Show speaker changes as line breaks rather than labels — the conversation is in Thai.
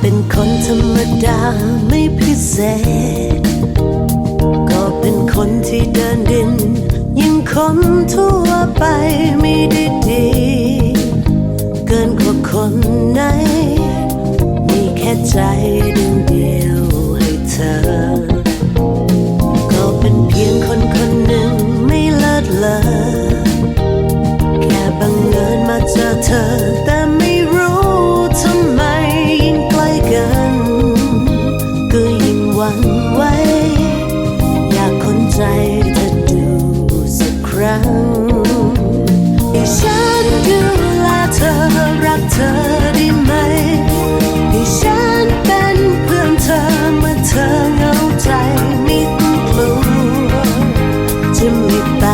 เป็นคนธรรมดาไม่พิเศษ ก็เป็นคนที่เดินดิน ยังคนทั่วไปไม่ได้ดี เกินกว่าคนไหน มีแค่ใจดวงเดียวให้เธอ ก็เป็นเพียงคนคนหนึ่งไม่เลิศเลอแค่บังเอิญมาเจอเธอ วังไว้ อยากคนใจเธอดูสักครั้งให้ฉันดูแลเธอรักเธอได้ไหมให้ฉันเป็นเพื่อนเธอเมื่อเธอเหงาใจไม่ต้องกลัวจะไม่ไป